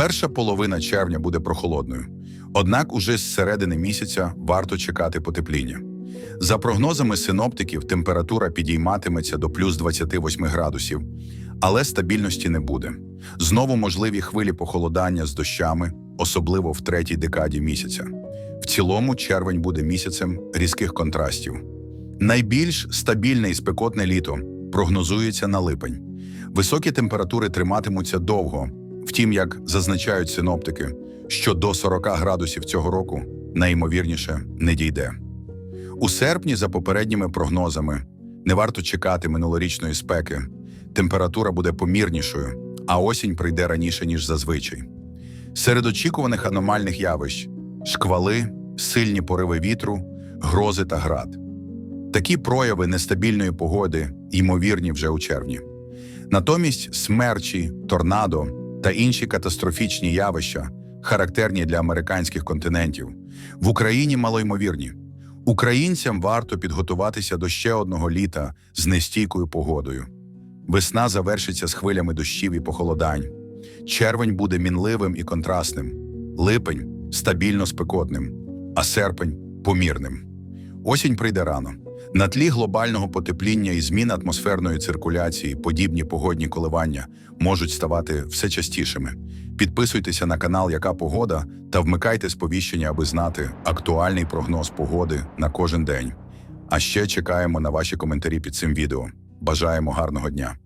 Перша половина червня буде прохолодною. Однак уже з середини місяця варто чекати потепління. За прогнозами синоптиків, температура підійматиметься до плюс 28 градусів, але стабільності не буде. Знову можливі хвилі похолодання з дощами, особливо в третій декаді місяця. В цілому червень буде місяцем різких контрастів. Найбільш стабільне і спекотне літо прогнозується на липень. Високі температури триматимуться довго. Втім, як зазначають синоптики, що до 40 градусів цього року найімовірніше не дійде. У серпні, за попередніми прогнозами, не варто чекати минулорічної спеки. Температура буде помірнішою, а осінь прийде раніше, ніж зазвичай. Серед очікуваних аномальних явищ шквали, сильні пориви вітру, грози та град. Такі прояви нестабільної погоди ймовірні вже у червні. Натомість смерчі, торнадо та інші катастрофічні явища, характерні для американських континентів, в Україні малоймовірні. Українцям варто підготуватися до ще одного літа з нестійкою погодою. Весна завершиться з хвилями дощів і похолодань. Червень буде мінливим і контрастним, липень стабільно спекотним, а серпень помірним. Осінь прийде рано. На тлі глобального потепління і змін атмосферної циркуляції подібні погодні коливання можуть ставати все частішими. Підписуйтеся на канал Яка Погода та вмикайте сповіщення, аби знати актуальний прогноз погоди на кожен день. А ще чекаємо на ваші коментарі під цим відео. Бажаємо гарного дня!